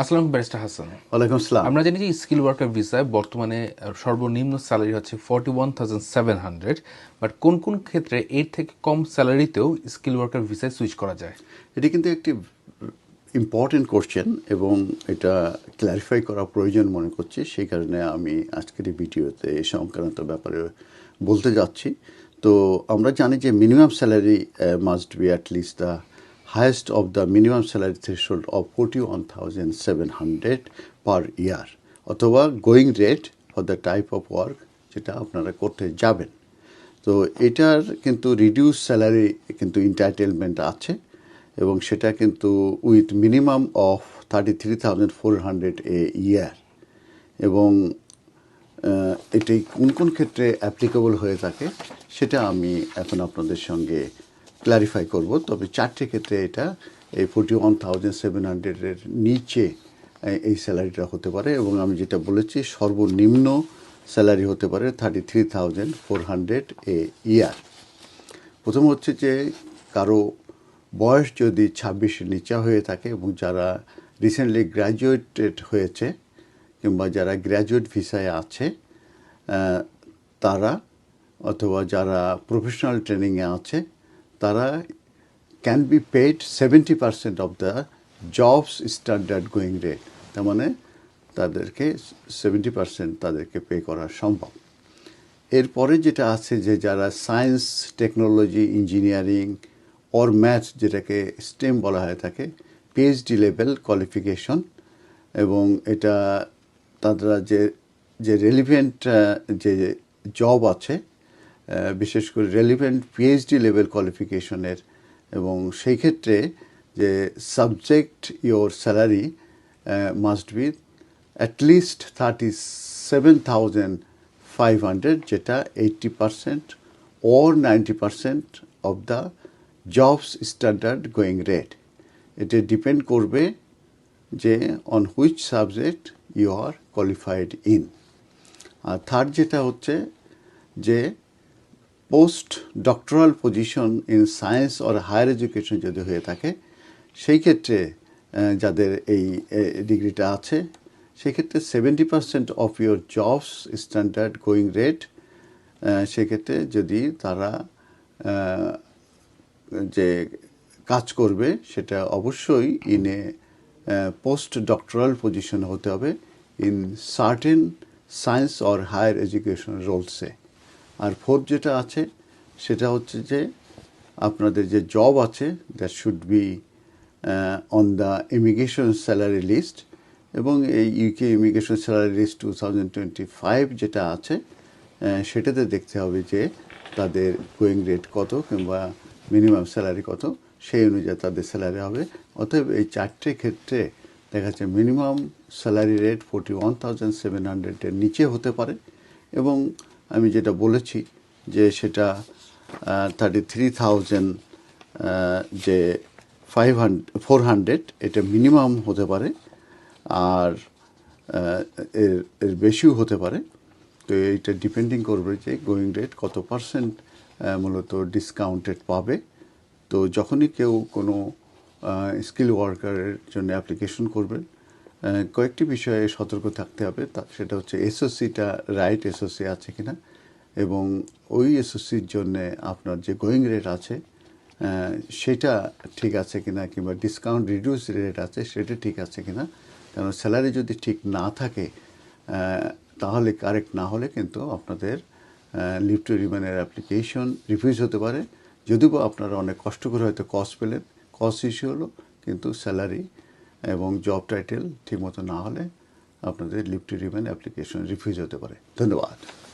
আসসালাম ব্যারিস্টার হাসান। ওয়ালাইকুম আসসালাম। আমরা জানি যে স্কিল ওয়ার্কার ভিসায় বর্তমানে সর্বনিম্ন স্যালারি হচ্ছে forty one thousand seven hundred but কোন কোন ক্ষেত্রে এর থেকে কম স্যালারিতেও স্কিল ওয়ার্কার ভিসায় সুইচ করা যায়? এটি কিন্তু একটি ইম্পর্টেন্ট কোশ্চেন এবং এটা ক্ল্যারিফাই করা প্রয়োজন মনে করছি সেই কারণে আমি আজকের এই ভিডিওতে এই সংক্রান্ত ব্যাপারে বলতে যাচ্ছি। তো আমরা জানি যে minimum salary must be at least the salary threshold of forty one thousand seven hundred per year অথবা going rate for the type of work যেটা আপনারা করতে যাবেন। তো এটার কিন্তু রিডিউস স্যালারি কিন্তু এন্টাইটেলমেন্ট আছে এবং সেটা কিন্তু with minimum of thirty three thousand four hundred a year এবং এটি কোন কোন ক্ষেত্রে অ্যাপ্লিকেবল হয়ে থাকে সেটা আমি এখন আপনাদের সঙ্গে ক্লারিফাই করব, তবে চারটে ক্ষেত্রে এটা, এই ফোর্টি ওয়ান থাউজেন্ড সেভেন হান্ড্রেডের নিচে এই- স্যালারিটা হতে পারে এবং আমি যেটা বলেছি, সর্বনিম্ন স্যালারি হতে পারে thirty three thousand four hundred a year প্রথম হচ্ছে যে, কারও বয়স যদি ছাব্বিশের নিচে হয়ে থাকে এবং যারা রিসেন্টলি গ্র্যাজুয়েটেড হয়েছে কিংবা যারা গ্র্যাজুয়েট ভিসায় আছে তারা অথবা যারা প্রফেশনাল ট্রেনিংয়ে আছে তারা can be paid seventy percent of the jobs standard going rate তার মানে তাদেরকে সেভেন্টি পার্সেন্ট তাদেরকে পে করা সম্ভব। এরপরে যেটা আছে যে যারা science technology engineering or maths যেটাকে স্টেম বলা হয়ে থাকে পিএইচডি লেভেল কোয়ালিফিকেশন এবং এটা তারা যে যে রেলিভেন্ট যে জব আছে বিশেষ করে রেলিভেন্ট পিএইচডি লেভেল কোয়ালিফিকেশনের এবং সেই ক্ষেত্রে যে subject your salary must be at least thirty seven thousand five hundred যেটা eighty percent or ninety percent of the jobs standard going rate এটা ডিপেন্ড করবে যে on which subject you are qualified in R third যেটা হচ্ছে যে post doctoral position in science or higher education যদি হয়ে থাকে, সেই ক্ষেত্রে যাদের এই ডিগ্রিটা আছে সেক্ষেত্রে seventy percent of your jobs standard going rate সেক্ষেত্রে যদি তারা যে কাজ করবে, সেটা অবশ্যই in a post doctoral position হতে হবে in certain science or higher education রোলসে। আর ফোর্থ যেটা আছে, সেটা হচ্ছে যে আপনাদের যে জব আছে that should be on the immigration salary list এবং এই UK immigration salary list two thousand twenty five যেটা আছে সেটাতে দেখতে হবে যে তাদের গোয়িং রেট কত কিংবা মিনিমাম স্যালারি কত, সেই অনুযায়ী তাদের স্যালারি হবে। অতএব এই চারটে ক্ষেত্রে দেখা যাচ্ছে minimum salary rate forty one thousand seven হান্ড্রেডের নিচে হতে পারে। এবং আমি যেটা বলেছি যে সেটা থার্টি থ্রি থাউজেন্ড যে ফাইভ হান্ড্রেড ফোর হান্ড্রেড এটা মিনিমাম হতে পারে। আর এর এর বেশিও হতে পারে। তো এইটা ডিপেন্ডিং করবে যে গোয়িং রেট কত পার্সেন্ট মূলত ডিসকাউন্টেড পাবে। তো যখনই কেউ কোনো স্কিল ওয়ার্কারের জন্য অ্যাপ্লিকেশন করবেন কয়েকটি বিষয়ে সতর্ক থাকতে হবে। তা, সেটা হচ্ছে এসওসিটা রাইট এসওসি আছে কিনা, এবং ওই এসওসির জন্যে আপনার যে গোয়িং রেট আছে সেটা ঠিক আছে কিনা, কিংবা ডিসকাউন্ট রিডিউস রেট আছে, সেটা ঠিক আছে কিনা। কারণ স্যালারি যদি ঠিক না থাকে তাহলে কারেক্ট না হলে কিন্তু আপনাদের লিভ টু রিমানের অ্যাপ্লিকেশন রিফিউজ হতে পারে। যদিও আপনারা অনেক কষ্ট করে হয়তো কস পেলেন কস ইস্যু হলো, কিন্তু স্যালারি এবং জব টাইটেল ঠিকমতো না হলে আপনাদের leave to remain application refuse হতে পারে। ধন্যবাদ।